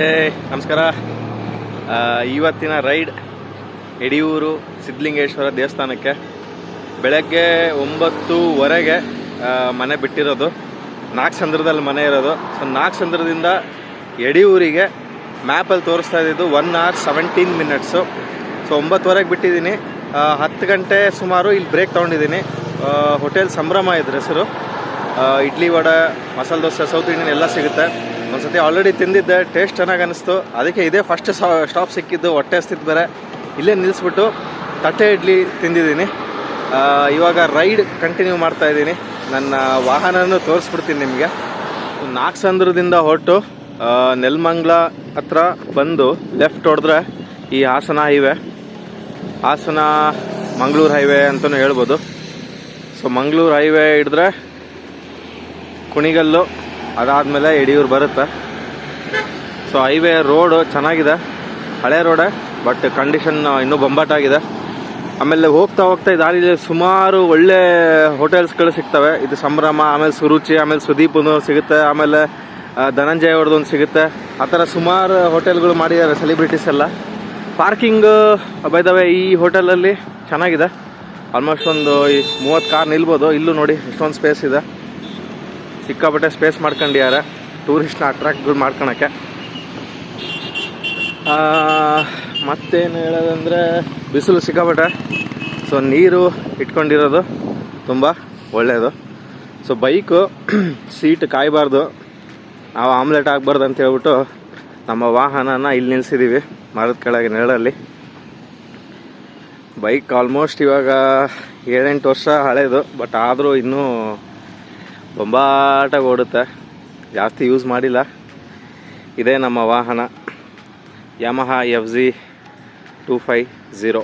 ಏ, ನಮಸ್ಕಾರ. ಇವತ್ತಿನ ರೈಡ್ ಯಡಿಯೂರು ಸಿದ್ಧಲಿಂಗೇಶ್ವರ ದೇವಸ್ಥಾನಕ್ಕೆ. ಬೆಳಗ್ಗೆ ಒಂಬತ್ತುವರೆಗೆ ಮನೆ ಬಿಟ್ಟಿರೋದು. ನಾಲ್ಕು ಸಂದ್ರದಲ್ಲಿ ಮನೆ ಇರೋದು. ಸೊ ನಾಲ್ಕು ಸಂದ್ರದಿಂದ ಯಡಿಯೂರಿಗೆ ಮ್ಯಾಪಲ್ಲಿ ತೋರಿಸ್ತಾ ಇದ್ದಿದ್ದು one hour seventeen minutes so ಒಂಬತ್ತುವರೆಗೆ ಬಿಟ್ಟಿದ್ದೀನಿ. ಹತ್ತು ಗಂಟೆ ಸುಮಾರು ಇಲ್ಲಿ ಬ್ರೇಕ್ ತೊಗೊಂಡಿದ್ದೀನಿ. ಹೋಟೆಲ್ ಸಂಭ್ರಮ ಇದ್ರ ಹೆಸರು ಇಡ್ಲಿ ವಡೆ, ಮಸಾಲೆ ದೋಸೆ ಸೌತ್ ಇಂಡಿಯನ್ ಎಲ್ಲ ಸಿಗುತ್ತೆ. ಒಂದ್ಸತಿ ಆಲ್ರೆಡಿ ತಿಂದಿದ್ದೆ ಟೇಸ್ಟ್ ಚೆನ್ನಾಗಿ ಅನಿಸ್ತು ಅದಕ್ಕೆ ಇದೇ ಫಸ್ಟ್ ಸ್ಟಾಪ್ ಸಿಕ್ಕಿದ್ದು, ಹೊಟ್ಟೆ ಹಸ್ತಿತ್ತು ಬೇರೆ. ಇಲ್ಲೇ ನಿಲ್ಲಿಸ್ಬಿಟ್ಟು ತಟ್ಟೆ ಇಡ್ಲಿ ತಿಂದಿದ್ದೀನಿ. ಇವಾಗ ರೈಡ್ ಕಂಟಿನ್ಯೂ ಮಾಡ್ತಾ ಇದ್ದೀನಿ. ನನ್ನ ವಾಹನನೂ ತೋರಿಸ್ಬಿಡ್ತೀನಿ ನಿಮಗೆ. ನಾಗಸಂದ್ರದಿಂದ ಹೊರಟು ನೆಲ್ಮಂಗ್ಲ ನೆಲಮಂಗ್ಲ ಹತ್ರ ಬಂದು ಲೆಫ್ಟ್ ಹೊಡೆದ್ರೆ ಈ ಹಾಸನ ಹೈವೇ ಹಾಸನ ಮಂಗಳೂರು ಹೈವೇ ಅಂತಲೂ ಹೇಳ್ಬೋದು. ಸೊ ಮಂಗಳೂರು ಹೈವೇ ಹಿಡಿದ್ರೆ ಕುಣಿಗಲ್ಲು ಅದಾದಮೇಲೆ ಯಡಿಯೂರು ಬರುತ್ತೆ. ಸೊ ಹೈವೇ ರೋಡು ಚೆನ್ನಾಗಿದೆ. ಹಳೆ ರೋಡೆ ಬಟ್ ಕಂಡೀಷನ್ ಇನ್ನೂ ಬೊಂಬಾಟಾಗಿದೆ ಆಮೇಲೆ ಹೋಗ್ತಾ ಹೋಗ್ತಾ ಈ ಸುಮಾರು ಒಳ್ಳೆ ಹೋಟೆಲ್ಸ್ಗಳು ಸಿಗ್ತವೆ. ಇದು ಸಂಭ್ರಮ, ಆಮೇಲೆ ಸುರುಚಿ, ಆಮೇಲೆ ಸುದೀಪ್ನು ಸಿಗುತ್ತೆ. ಆಮೇಲೆ ಧನಂಜಯ ಅವ್ರದ್ದು ಒಂದು ಸಿಗುತ್ತೆ. ಆ ಥರ ಸುಮಾರು ಹೋಟೆಲ್ಗಳು ಮಾಡಿದ್ದಾರೆ ಸೆಲೆಬ್ರಿಟೀಸ್ ಎಲ್ಲ. ಪಾರ್ಕಿಂಗ್ ಬೈದವೆ ಈ ಹೋಟೆಲಲ್ಲಿ ಚೆನ್ನಾಗಿದೆ. ಆಲ್ಮೋಸ್ಟ್ ಒಂದು ಮೂವತ್ತು ಕಾರ್ ನಿಲ್ಬೋದು. ಇಲ್ಲೂ ನೋಡಿ ಎಷ್ಟೊಂದು ಸ್ಪೇಸ್ ಇದೆ. ಸಿಕ್ಕಾಪಟ್ಟೆ ಸ್ಪೇಸ್ ಮಾಡ್ಕೊಂಡಿದ್ದಾರೆ ಟೂರಿಸ್ಟ್ನ ಅಟ್ರಾಕ್ಟ್ಗಳು ಮಾಡ್ಕೊಳಕ್ಕೆ. ಮತ್ತೇನು ಹೇಳೋದಂದರೆ, ಬಿಸಿಲು ಸಿಕ್ಕಾಪಟ್ಟೆ. ಸೊ ನೀರು ಇಟ್ಕೊಂಡಿರೋದು ತುಂಬ ಒಳ್ಳೆಯದು ಸೊ ಬೈಕು ಸೀಟ್ ಕಾಯಬಾರ್ದು. ನಾವು ಆಮ್ಲೆಟ್ ಆಗಬಾರ್ದು ಅಂತ ಹೇಳ್ಬಿಟ್ಟು ನಮ್ಮ ವಾಹನನ ಇಲ್ಲಿ ನಿಲ್ಲಿಸಿದ್ದೀವಿ ಮರದ ಕೆಳಗೆ ನೆರಳಲ್ಲಿ. ಬೈಕ್ ಆಲ್ಮೋಸ್ಟ್ ಇವಾಗ ಏಳೆಂಟು ವರ್ಷ ಹಳೆಯದು ಬಟ್ ಆದರೂ ಇನ್ನೂ ಬೊಂಬಾಟಾಗಿ ಓಡುತ್ತೆ ಜಾಸ್ತಿ ಯೂಸ್ ಮಾಡಿಲ್ಲ. ಇದೇ ನಮ್ಮ ವಾಹನ. Yamaha F Z two five zero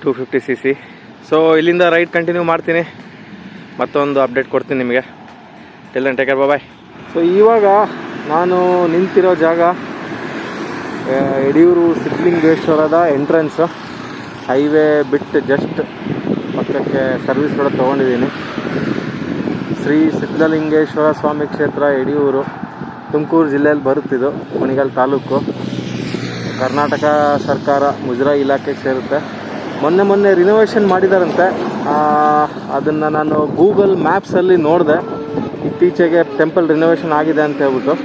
two fifty C C so ಇಲ್ಲಿಂದ ರೈಡ್ ಕಂಟಿನ್ಯೂ ಮಾಡ್ತೀನಿ. ಮತ್ತೊಂದು ಅಪ್ಡೇಟ್ ಕೊಡ್ತೀನಿ ನಿಮಗೆ. Tell take taker bye bye so ಇವಾಗ ನಾನು ನಿಂತಿರೋ ಜಾಗ ಯಡಿಯೂರು ಸಿದ್ಧಲಿಂಗೇಶ್ವರದ ಎಂಟ್ರೆನ್ಸು ಹೈವೇ ಬಿಟ್ಟು ಜಸ್ಟ್ ಪಕ್ಕಕ್ಕೆ ಸರ್ವಿಸ್ ರೋಡ್ ತೊಗೊಂಡಿದ್ದೀನಿ. ಶ್ರೀ ಸಿದ್ಧಲಿಂಗೇಶ್ವರ ಸ್ವಾಮಿ ಕ್ಷೇತ್ರ ಯಡಿಯೂರು, ತುಮಕೂರು ಜಿಲ್ಲೆಯಲ್ಲಿ ಬರುತ್ತಿದ್ದು ಕುಣಿಗಲ್ ತಾಲೂಕು. ಕರ್ನಾಟಕ ಸರ್ಕಾರ ಮುಜರಾಯಿ ಇಲಾಖೆಗೆ ಸೇರುತ್ತೆ. ಮೊನ್ನೆ ಮೊನ್ನೆ ರಿನೋವೇಷನ್ ಮಾಡಿದಾರಂತೆ. ಅದನ್ನು ನಾನು ಗೂಗಲ್ ಮ್ಯಾಪ್ಸಲ್ಲಿ ನೋಡಿದೆ. ಇತ್ತೀಚೆಗೆ ಟೆಂಪಲ್ ರಿನೋವೇಷನ್ ಆಗಿದೆ ಅಂತ ಹೇಳ್ಬಿಟ್ಟು.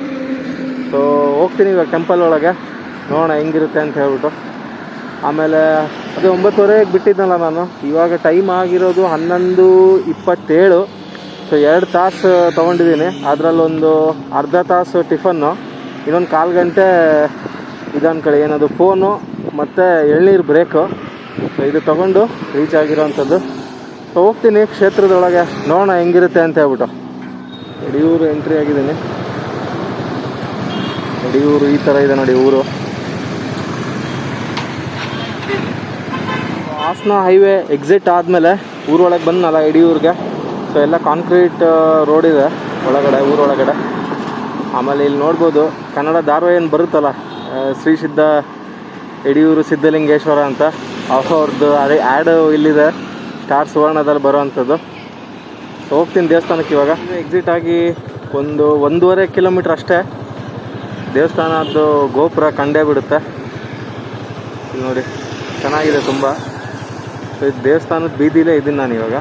ಸೊ ಹೋಗ್ತೀನಿ ಇವಾಗ ಟೆಂಪಲ್ ಒಳಗೆ. ನೋಡೋಣ ಹೆಂಗಿರುತ್ತೆ ಅಂತ ಹೇಳ್ಬಿಟ್ಟು. ಆಮೇಲೆ ಅದೇ ಒಂಬತ್ತುವರೆಗೆ ಬಿಟ್ಟಿದ್ನಲ್ಲ ನಾನು. ಇವಾಗ ಟೈಮ್ ಆಗಿರೋದು ಹನ್ನೊಂದು ಇಪ್ಪತ್ತೇಳು. ಸೊ ಎರಡು ತಾಸು ತೊಗೊಂಡಿದ್ದೀನಿ. ಅದರಲ್ಲೊಂದು ಅರ್ಧ ತಾಸು ಟಿಫನ್ನು. ಇನ್ನೊಂದು ಕಾಲು ಗಂಟೆ ಇದೊಂದು ಕಡೆ ಏನದು ಫೋನು ಮತ್ತು ಎಳ್ನೀರು ಬ್ರೇಕು. ಸೊ ಇದು ತೊಗೊಂಡು ರೀಚ್ ಆಗಿರೋವಂಥದ್ದು ಸೊ ಹೋಗ್ತೀನಿ ಕ್ಷೇತ್ರದೊಳಗೆ. ನೋಡೋಣ ಹೆಂಗಿರುತ್ತೆ ಅಂತ ಹೇಳ್ಬಿಟ್ಟು. ಯಡಿಯೂರು ಎಂಟ್ರಿ ಆಗಿದ್ದೀನಿ. ಯಡಿಯೂರು ಈ ಥರ ಇದೆ ನೋಡಿ ಊರು. ಹಾಸನ ಹೈವೇ ಎಕ್ಸಿಟ್ ಆದಮೇಲೆ ಊರೊಳಗೆ ಬಂದನಲ್ಲ ಯಡಿಯೂರಿಗೆ. ಸೊ ಎಲ್ಲ ಕಾಂಕ್ರೀಟ್ ರೋಡ್ ಇದೆ, ಒಳಗಡೆ, ಊರೊಳಗಡೆ. ಆಮೇಲೆ ಇಲ್ಲಿ ನೋಡ್ಬೋದು, ಕನ್ನಡ ಧಾರವಾಹಿ ಏನು ಬರುತ್ತಲ್ಲ ಶ್ರೀ ಸಿದ್ಧ ಯಡಿಯೂರು ಸಿದ್ಧಲಿಂಗೇಶ್ವರ ಅಂತ ಅವ್ರದ್ದು ಅದೇ ಆ್ಯಡ್ ಇಲ್ಲಿದೆ ಸ್ಟಾರ್ ಸುವರ್ಣದಲ್ಲಿ ಬರೋವಂಥದ್ದು. ಹೋಗ್ತೀನಿ ದೇವಸ್ಥಾನಕ್ಕೆ ಇವಾಗ. ಎಕ್ಸಿಟ್ ಆಗಿ ಒಂದು, ಒಂದೂವರೆ ಕಿಲೋಮೀಟ್ರ್ ಅಷ್ಟೇ. ದೇವಸ್ಥಾನದ್ದು ಗೋಪುರ ಕಂಡೇ ಬಿಡುತ್ತೆ. ನೋಡಿ, ಚೆನ್ನಾಗಿದೆ ತುಂಬ. ದೇವಸ್ಥಾನದ ಬೀದಿಲೇ ಇದ್ದೀನಿ ನಾನು ಇವಾಗ.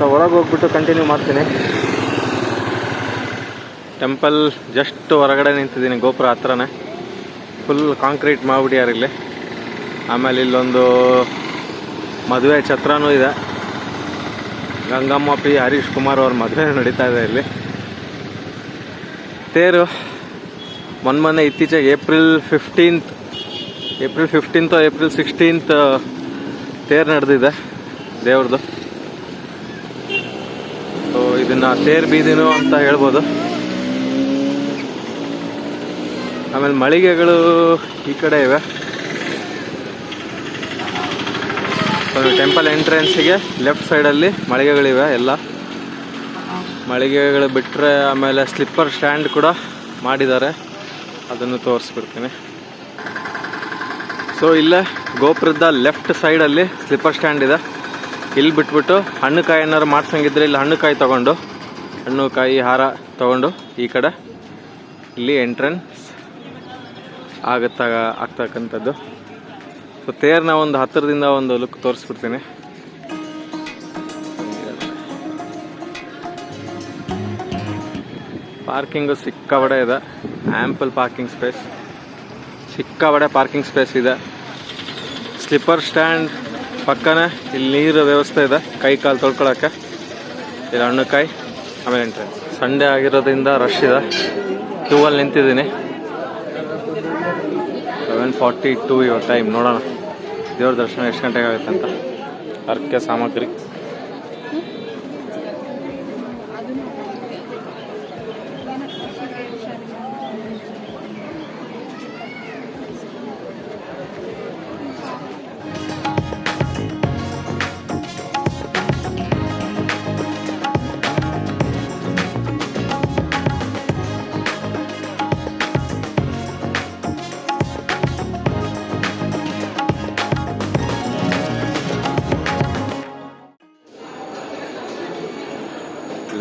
ಸೊ ಒಳಗೆ ಹೋಗ್ಬಿಟ್ಟು ಕಂಟಿನ್ಯೂ ಮಾಡ್ತೀನಿ. ಟೆಂಪಲ್ ಜಸ್ಟ್ ಹೊರಗಡೆ ನಿಂತಿದ್ದೀನಿ ಗೋಪುರ ಹತ್ರನೇ. ಫುಲ್ ಕಾಂಕ್ರೀಟ್ ಮಾಡ್ಬಿಟ್ಟಿದ್ದಾರೆ ಇಲ್ಲಿ ಆಮೇಲೆ ಇಲ್ಲೊಂದು ಮದುವೆ ಛತ್ರನೂ ಇದೆ. ಗಂಗಮ್ಮ ಪಿ ಹರೀಶ್ ಕುಮಾರ್ ಅವ್ರ ಮದುವೆ ನಡೀತಾ ಇದೆ ಇಲ್ಲಿ. ತೇರು ಮೊನ್ನೆ ಮೊನ್ನೆ ಇತ್ತೀಚೆಗೆ April fifteenth April fifteenth April sixteenth ತೇರು ನಡೆದಿದೆ ದೇವ್ರದ್ದು. ಇದನ್ನ ತೇರ್ ಬೀದಿನು ಅಂತ ಹೇಳ್ಬೋದು. ಆಮೇಲೆ ಮಳಿಗೆಗಳು ಈ ಕಡೆ ಇವೆ. ಟೆಂಪಲ್ ಎಂಟ್ರೆನ್ಸಿಗೆ ಲೆಫ್ಟ್ ಸೈಡಲ್ಲಿ ಮಳಿಗೆಗಳಿವೆ ಎಲ್ಲ. ಮಳಿಗೆಗಳು ಬಿಟ್ಟರೆ ಆಮೇಲೆ ಸ್ಲಿಪ್ಪರ್ ಸ್ಟ್ಯಾಂಡ್ ಕೂಡ ಮಾಡಿದ್ದಾರೆ. ಅದನ್ನು ತೋರಿಸ್ಬಿಡ್ತೀನಿ. ಸೊ ಇಲ್ಲೇ ಗೋಪುರದ ಲೆಫ್ಟ್ ಸೈಡಲ್ಲಿ ಸ್ಲಿಪ್ಪರ್ ಸ್ಟ್ಯಾಂಡ್ ಇದೆ. ಇಲ್ಲಿ ಬಿಟ್ಬಿಟ್ಟು ಹಣ್ಣು ಕಾಯಿ ಏನಾರು ಮಾಡ್ಸಂಗಿದ್ರೆ ಇಲ್ಲಿ ಹಣ್ಣು ಕಾಯಿ ತೊಗೊಂಡು, ಹಣ್ಣು ಕಾಯಿ ಹಾರ ತಗೊಂಡು ಈ ಕಡೆ ಇಲ್ಲಿ ಎಂಟ್ರೆನ್ಸ್ ಆಗುತ್ತಾ ಆಗ್ತಕ್ಕಂಥದ್ದು. ಸೊ ತೇರ್ನ ಒಂದು ಹತ್ತಿರದಿಂದ ಒಂದು ಲುಕ್ ತೋರಿಸ್ಬಿಡ್ತೀನಿ. ಪಾರ್ಕಿಂಗು ಸಿಕ್ಕಾಬಡೆ ಇದೆ. ಆ್ಯಂಪಲ್ ಪಾರ್ಕಿಂಗ್ ಸ್ಪೇಸ್ ಸಿಕ್ಕಾಬಡೆ ಪಾರ್ಕಿಂಗ್ ಸ್ಪೇಸ್ ಇದೆ. ಸ್ಲಿಪ್ಪರ್ ಸ್ಟ್ಯಾಂಡ್ ಪಕ್ಕನೇ ಇಲ್ಲಿ ನೀರು ವ್ಯವಸ್ಥೆ ಇದೆ, ಕೈ ಕಾಲು ತೊಳ್ಕೊಳಕ್ಕೆ. ಇಲ್ಲಿ ಹಣ್ಣುಕಾಯಿ ಆಮೇಲೆ ಎಂಟ್ರೆನ್ಸ್ ಸಂಡೇ ಆಗಿರೋದ್ರಿಂದ ರಶ್ ಇದೆ. ಕ್ಯೂ ಅಲ್ಲಿ ನಿಂತಿದ್ದೀನಿ. ಸೆವೆನ್ ಫಾರ್ಟಿ ಟೂ ಇವಾಗ ಟೈಮ್ ನೋಡೋಣ. ದೇವ್ರ ದರ್ಶನ ಎಷ್ಟು ಗಂಟೆಗೆ ಆಗುತ್ತೆ ಅಂತ. ಅರ್ಕೆ ಸಾಮಗ್ರಿ.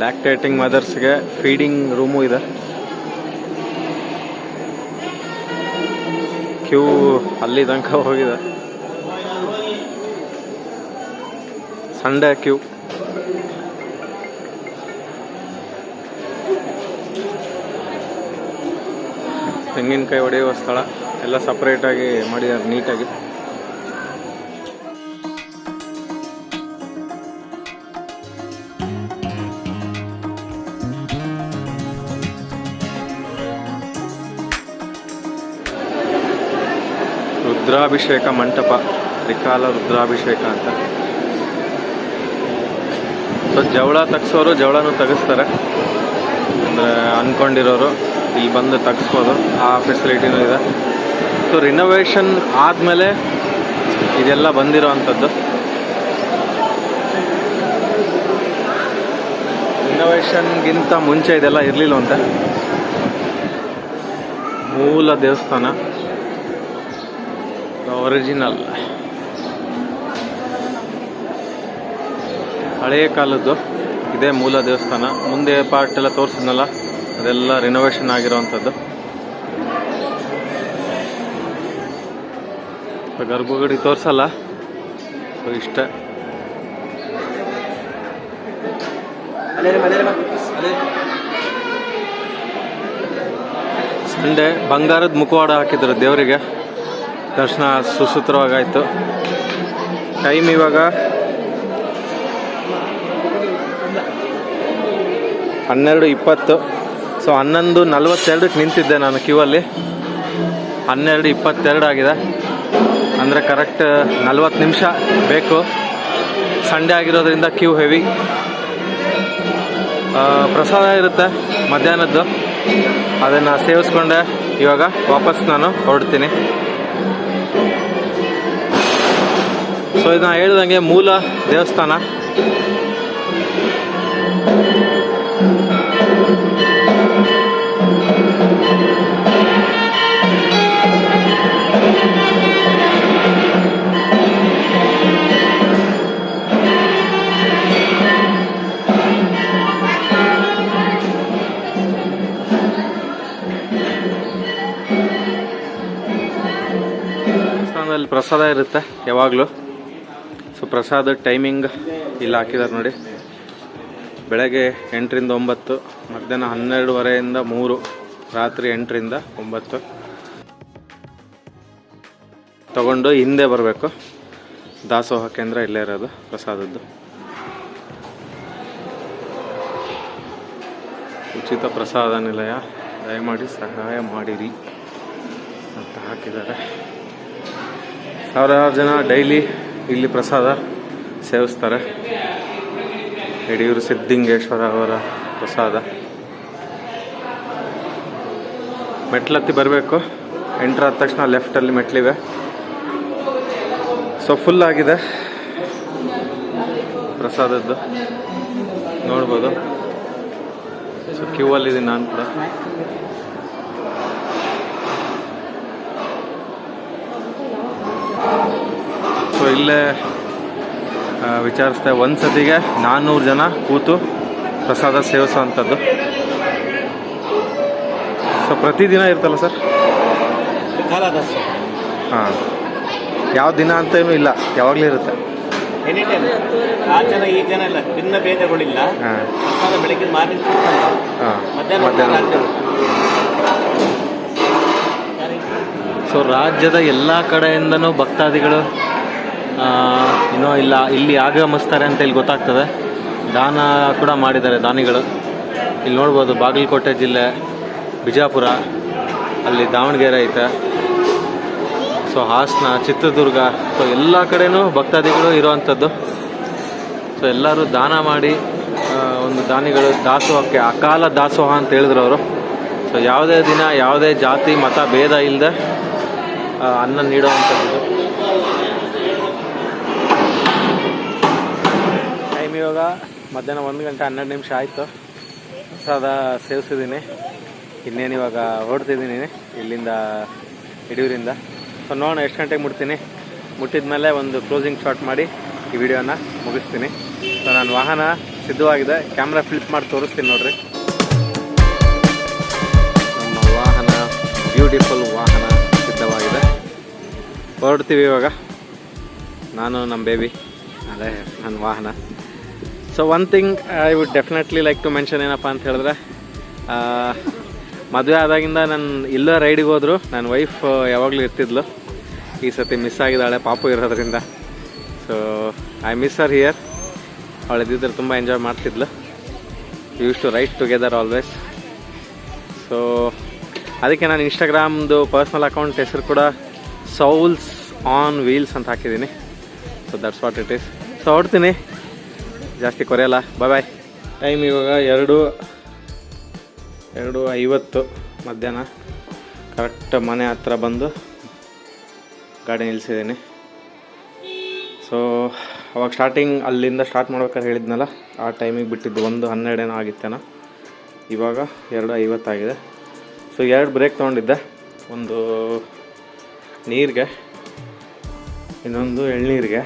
ಲ್ಯಾಕ್ಟೇಟಿಂಗ್ ಮದರ್ಸ್ಗೆ ಫೀಡಿಂಗ್ ರೂಮು ಇದೆ. ಕ್ಯೂ ಅಲ್ಲಿ ತನಕ ಹೋಗಿದೆ. ಸಂಡೇ ಕ್ಯೂ ತೆಂಗಿನಕಾಯಿ ಹೊಡೆಯುವ ಸ್ಥಳ. ಎಲ್ಲ ಸಪ್ರೇಟಾಗಿ ಮಾಡಿದ್ದಾರೆ ನೀಟಾಗಿ ರುದ್ರಾಭಿಷೇಕ ಮಂಟಪ, ತ್ರಿಕಾಲ ರುದ್ರಾಭಿಷೇಕ ಅಂತ. ಸೊ ಜವಳ ತಗ್ಸೋರು ಜವಳನೂ ತೆಗಿಸ್ತಾರೆ. ಅಂದರೆ ಅಂದ್ಕೊಂಡಿರೋರು ಇಲ್ಲಿ ಬಂದು ತೆಗಿಸ್ಬೋದು, ಆ ಫೆಸಿಲಿಟಿನೂ ಇದೆ. ಸೊ ರಿನೋವೇಷನ್ ಆದಮೇಲೆ ಇದೆಲ್ಲ ಬಂದಿರೋ ಅಂಥದ್ದು ರಿನೋವೇಷನ್ಗಿಂತ ಮುಂಚೆ ಇದೆಲ್ಲ ಇರಲಿಲ್ಲವಂತೆ ಮೂಲ ದೇವಸ್ಥಾನ. ಒರಿಜಿನಲ್ ಹಳೆಯ ಕಾಲದ್ದು. ಇದೇ ಮೂಲ ದೇವಸ್ಥಾನ. ಮುಂದೆ ಪಾರ್ಟ್ ಎಲ್ಲ ತೋರಿಸಿದ್ನಲ್ಲ, ಅದೆಲ್ಲ ರಿನೋವೇಷನ್ ಆಗಿರೋವಂಥದ್ದು. ಗರ್ಭಗುಡಿ ತೋರಿಸಲ್ಲ? ಇಷ್ಟ. ಸಂಡೆ ಬಂಗಾರದ ಮುಖವಾಡ ಹಾಕಿದ್ರು ದೇವರಿಗೆ. ದರ್ಶನ ಸುಸೂತ್ರವಾಗಾಯಿತು. ಟೈಮ್ ಇವಾಗ ಹನ್ನೆರಡು ಇಪ್ಪತ್ತು. ಸೊ, ಹನ್ನೊಂದು ನಲ್ವತ್ತೆರಡಕ್ಕೆ ನಿಂತಿದ್ದೆ ನಾನು ಕ್ಯೂ ಅಲ್ಲಿ ಹನ್ನೆರಡು ಇಪ್ಪತ್ತೆರಡು ಆಗಿದೆ. ಅಂದರೆ ಕರೆಕ್ಟ್ ನಲ್ವತ್ತು ನಿಮಿಷ ಬೇಕು. ಸಂಡೇ ಆಗಿರೋದ್ರಿಂದ ಕ್ಯೂ ಹೆವಿ. ಪ್ರಸಾದ ಇರುತ್ತೆ ಮಧ್ಯಾಹ್ನದ್ದು. ಅದನ್ನು ಸೇವಿಸ್ಕೊಂಡೆ. ಇವಾಗ ವಾಪಸ್ ನಾನು ಹೊರಡ್ತೀನಿ. ಸೊ ಇದನ್ನ ಹೇಳ್ದಂಗೆ ಮೂಲ ದೇವಸ್ಥಾನ. ಪ್ರಸಾದ ಇರುತ್ತೆ ಯಾವಾಗಲೂ. ಸೊ ಪ್ರಸಾದ ಟೈಮಿಂಗ್ ಇಲ್ಲಿ ಹಾಕಿದ್ದಾರೆ ನೋಡಿ. ಬೆಳಗ್ಗೆ ಎಂಟರಿಂದ ಒಂಬತ್ತು, ಮಧ್ಯಾಹ್ನ ಹನ್ನೆರಡುವರೆಯಿಂದ ಮೂರು, ರಾತ್ರಿ ಎಂಟರಿಂದ ಒಂಬತ್ತು. ತಗೊಂಡು ಹಿಂದೆ ಬರಬೇಕು. ದಾಸೋಹ ಕೇಂದ್ರ ಇಲ್ಲೇ ಇರೋದು ಪ್ರಸಾದದ್ದು. ಉಚಿತ ಪ್ರಸಾದ ನಿಲಯ, ದಯಮಾಡಿ ಸಹಾಯ ಮಾಡಿರಿ ಅಂತ ಹಾಕಿದ್ದಾರೆ. ಸಾವಿರಾರು ಜನ ಡೈಲಿ ಇಲ್ಲಿ ಪ್ರಸಾದ ಸೇವಿಸ್ತಾರೆ. ಯಡಿಯೂರು ಸಿದ್ಧಿಂಗೇಶ್ವರ ಅವರ ಪ್ರಸಾದ. ಮೆಟ್ಲತ್ತಿ ಬರಬೇಕು. ಎಂಟ್ರ್ ಆದ ತಕ್ಷಣ ಲೆಫ್ಟಲ್ಲಿ ಮೆಟ್ಲಿವೆ. ಸೊ ಫುಲ್ ಆಗಿದೆ ಪ್ರಸಾದದ್ದು. ನೋಡ್ಬೋದು. ಸೊ ಕ್ಯೂ ಅಲ್ಲಿದ್ದೀನಿ ನಾನು ಕೂಡ. ಇಲ್ಲೇ ವಿಚಾರಿಸ್ತೇವೆ ಒಂದು ಸತಿಗೆ ನಾನ್ನೂರು ಜನ ಕೂತು ಪ್ರಸಾದ ಸೇವಿಸೋವಂಥದ್ದು ಸೊ ಪ್ರತಿದಿನ ಇರ್ತಲ್ಲ ಸರ್? ಹಾಂ. ಯಾವ ದಿನ ಅಂತೇನೂ ಇಲ್ಲ ಯಾವಾಗಲೂ ಇರುತ್ತೆ. ಆ ಜನ ಈ ಜನ ಇಲ್ಲ. ಭಿನ್ನ ಭೇದಗಳಿಲ್ಲ. ಪ್ರಸಾದ ಬೆಳಿಗ್ಗೆ ಮಾರ್ನಿಂಗ್ ಹಾಂ. ಮಧ್ಯಾಹ್ನ ಮಧ್ಯಾಹ್ನ ಸೊ ರಾಜ್ಯದ ಎಲ್ಲ ಕಡೆಯಿಂದನೂ ಭಕ್ತಾದಿಗಳು ಇನ್ನೂ ಇಲ್ಲ, ಇಲ್ಲಿ ಆಗಮಿಸ್ತಾರೆ ಅಂತ ಇಲ್ಲಿ ಗೊತ್ತಾಗ್ತದೆ. ದಾನ ಕೂಡ ಮಾಡಿದ್ದಾರೆ ದಾನಿಗಳು. ಇಲ್ಲಿ ನೋಡ್ಬೋದು ಬಾಗಲಕೋಟೆ ಜಿಲ್ಲೆ, ಬಿಜಾಪುರ, ಅಲ್ಲಿ ದಾವಣಗೆರೆ ಐತೆ. ಸೊ ಹಾಸನ, ಚಿತ್ರದುರ್ಗ ಸೊ ಎಲ್ಲ ಕಡೆಯೂ ಭಕ್ತಾದಿಗಳು ಇರುವಂಥದ್ದು. ಸೊ ಎಲ್ಲರೂ ದಾನ ಮಾಡಿ ಒಂದು ದಾನಿಗಳು ದಾಸೋಹಕ್ಕೆ, ಅಕಾಲ ದಾಸೋಹ ಅಂತ ಹೇಳಿದ್ರು ಅವರು. ಸೊ ಯಾವುದೇ ದಿನ, ಯಾವುದೇ ಜಾತಿ, ಮತ, ಭೇದ ಇಲ್ಲದೆ ಅನ್ನ ನೀಡುವಂಥದ್ದು ಇವಾಗ ಮಧ್ಯಾಹ್ನ ಒಂದು ಗಂಟೆ ಹನ್ನೆರಡು ನಿಮಿಷ ಆಯಿತು. ಪ್ರಸಾದ ಸೇವಿಸಿದ್ದೀನಿ. ಇನ್ನೇನು ಇವಾಗ ಹೊರಡ್ತಿದ್ದೀನಿ ಇಲ್ಲಿಂದ ಯಡಿಯೂರಿಂದ ಸೊ ನೋಡೋಣ ಎಷ್ಟು ಗಂಟೆಗೆ ಮುಟ್ತೀನಿ. ಮುಟ್ಟಿದ ಮೇಲೆ ಒಂದು ಕ್ಲೋಸಿಂಗ್ ಶಾಟ್ ಮಾಡಿ ಈ ವಿಡಿಯೋನ ಮುಗಿಸ್ತೀನಿ. ಸೊ ನಾನು ವಾಹನ ಸಿದ್ಧವಾಗಿದೆ. ಕ್ಯಾಮ್ರಾ ಫ್ಲಿಪ್ ಮಾಡಿ ತೋರಿಸ್ತೀನಿ ನೋಡ್ರಿ. ನಮ್ಮ ವಾಹನ ಬ್ಯೂಟಿಫುಲ್ ವಾಹನ ಸಿದ್ಧವಾಗಿದೆ. ಹೊರಡ್ತೀವಿ ಇವಾಗ. ನಾನು ನಮ್ಮ ಬೇಬಿ ಅದೇ ನನ್ನ ವಾಹನ. So one thing I would definitely like to mention ಏನಪ್ಪ ಅಂತ ಹೇಳಿದ್ರೆ ಮದುವೆ ಆದಾಗಿಂದ ನಾನು ಇಲ್ಲ ರೈಡಿಗೆ ಹೋದ್ರು. ನನ್ನ ವೈಫ್ ಯಾವಾಗಲೂ ಇರ್ತಿದ್ಲು. ಈ ಸತಿ ಮಿಸ್ ಆಗಿದ್ದಾಳೆ, ಪಾಪು ಇರೋದ್ರಿಂದ. So I miss her here ಅವಳು ಇದ್ದಿದ್ರೆ ತುಂಬ enjoy ಮಾಡ್ತಿದ್ಲು. Use to ride together always so ಅದಕ್ಕೆ ನಾನು ಇನ್ಸ್ಟಾಗ್ರಾಮ್ದು ಪರ್ಸ್ನಲ್ ಅಕೌಂಟ್ ಹೆಸರು ಕೂಡ ಸೌಲ್ಸ್ ಆನ್ ವೀಲ್ಸ್ ಅಂತ ಹಾಕಿದ್ದೀನಿ. So that's what it is so ಹೊಡ್ತೀನಿ ಜಾಸ್ತಿ ಕೊರೆಯಲ್ಲ. ಬಾಯ್ ಬಾಯ್ ಟೈಮ್ ಇವಾಗ ಎರಡು ಎರಡು ಐವತ್ತು ಮಧ್ಯಾಹ್ನ. ಕರೆಕ್ಟ್ ಮನೆ ಹತ್ರ ಬಂದು ಗಾಡಿ ನಿಲ್ಲಿಸಿದ್ದೀನಿ ಸೊ ಅವಾಗ ಸ್ಟಾರ್ಟಿಂಗ್ ಅಲ್ಲಿಂದ ಸ್ಟಾರ್ಟ್ ಮಾಡ್ಬೇಕಾದ್ರೆ ಹೇಳಿದ್ನಲ್ಲ, ಆ ಟೈಮಿಗೆ ಬಿಟ್ಟಿದ್ದು ಒಂದು ಹನ್ನೆರಡೇನೋ ಆಗಿತ್ತೇನೋ. ಇವಾಗ ಎರಡು ಐವತ್ತಾಗಿದೆ ಸೊ ಎರಡು ಬ್ರೇಕ್ ತೊಗೊಂಡಿದ್ದೆ. ಒಂದು ನೀರಿಗೆ, ಇನ್ನೊಂದು ಎಳ್ನೀರಿಗೆ.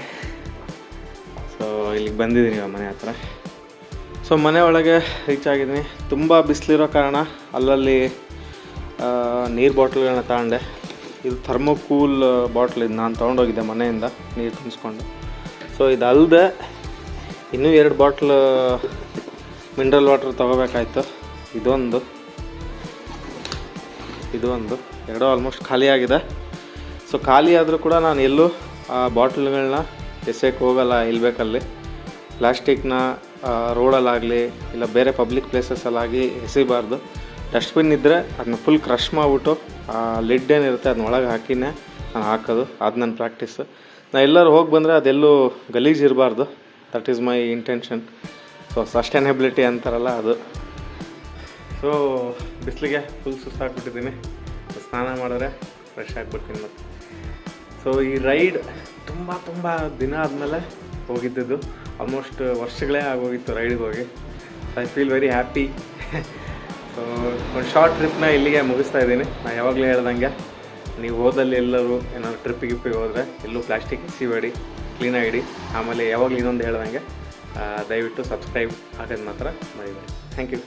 ಇಲ್ಲಿಗೆ ಬಂದಿದ್ದೀನಿ ಇವಾಗ ಮನೆ ಹತ್ರ. ಸೊ ಮನೆ ಒಳಗೆ ರೀಚ್ ಆಗಿದ್ದೀನಿ. ತುಂಬ ಬಿಸಿಲಿರೋ ಕಾರಣ ಅಲ್ಲಲ್ಲಿ ನೀರು ಬಾಟ್ಲ್ಗಳನ್ನ ತಗೊಂಡೆ. ಇದು ಥರ್ಮೋಕೂಲ್ ಬಾಟ್ಲ್ ಇದು ನಾನು ತೊಗೊಂಡೋಗಿದ್ದೆ ಮನೆಯಿಂದ, ನೀರು ತುಂಬಿಸ್ಕೊಂಡು. ಸೊ ಇದಲ್ಲದೆ ಇನ್ನೂ ಎರಡು ಬಾಟ್ಲ್ ಮಿನರಲ್ ವಾಟರ್ ತೊಗೋಬೇಕಾಯ್ತು. ಇದೊಂದು. ಇದು ಒಂದು ಎರಡೂ ಆಲ್ಮೋಸ್ಟ್ ಖಾಲಿಯಾಗಿದೆ ಸೊ ಖಾಲಿ ಆದರೂ ಕೂಡ ನಾನು ಎಲ್ಲೂ ಆ ಬಾಟ್ಲ್ಗಳನ್ನ ಎಸೆಯಕ್ಕೆ ಹೋಗಲ್ಲ ಇಲ್ಬೇಕಲ್ಲಿ. ಪ್ಲಾಸ್ಟಿಕ್ನ ರೋಡಲ್ಲಾಗಲಿ ಇಲ್ಲ ಬೇರೆ ಪಬ್ಲಿಕ್ ಪ್ಲೇಸಸ್ಸಲ್ಲಾಗಿ ಎಸಿಬಾರ್ದು ಡಸ್ಟ್ಬಿನ್ ಇದ್ದರೆ ಅದನ್ನ ಫುಲ್ ಕ್ರಷ್ ಮಾಡಿಬಿಟ್ಟು, ಆ, ಲಿಡ್ ಏನಿರುತ್ತೆ ಅದನ್ನ ಒಳಗೆ ಹಾಕಿನೇ ನಾನು ಹಾಕೋದು. ಅದು ನನ್ನ ಪ್ರಾಕ್ಟೀಸ್. ನಾ ಎಲ್ಲರೂ ಹೋಗಿ ಬಂದರೆ ಅದೆಲ್ಲೂ ಗಲೀಜು ಇರಬಾರ್ದು. That is my intention so sustainability ಅಂತಾರಲ್ಲ ಅದು. ಸೊ ಬಿಸಿಲಿಗೆ ಫುಲ್ ಸುಸ್ತಾಗ್ಬಿಟ್ಟಿದ್ದೀನಿ ಸ್ನಾನ ಮಾಡಿದ್ರೆ ಫ್ರೆಶ್ ಆಗಿಬಿಡ್ತೀನಿ ಮತ್ತೆ. ಸೊ ಈ ರೈಡ್ ತುಂಬ ತುಂಬ ದಿನ ಆದಮೇಲೆ ಹೋಗಿದ್ದದ್ದು. ಆಲ್ಮೋಸ್ಟ್ ವರ್ಷಗಳೇ ಆಗೋಗಿತ್ತು ರೈಡಿಗೆ ಹೋಗಿ. I feel very happy so ಒಂದು ಶಾರ್ಟ್ ಟ್ರಿಪ್ನ ಇಲ್ಲಿಗೆ ಮುಗಿಸ್ತಾ ಇದ್ದೀನಿ. ನಾನು ಯಾವಾಗಲೂ ಹೇಳ್ದಂಗೆ, ನೀವು ಹೋದಲ್ಲಿ ಎಲ್ಲರೂ ಏನಾದ್ರು ಟ್ರಿಪ್ ಗಿಪ್ಪಿಗೆ ಹೋದರೆ ಎಲ್ಲೂ ಪ್ಲಾಸ್ಟಿಕ್ ಎಸಿಬೇಡಿ ಕ್ಲೀನಾಗಿಡಿ ಆಮೇಲೆ ಯಾವಾಗಲೂ ಇನ್ನೊಂದು ಹೇಳ್ದಂಗೆ ದಯವಿಟ್ಟು ಸಬ್ಸ್ಕ್ರೈಬ್ ಆಗೋದು ಮಾತ್ರ ಮರಿಬೇಡಿ. Thank you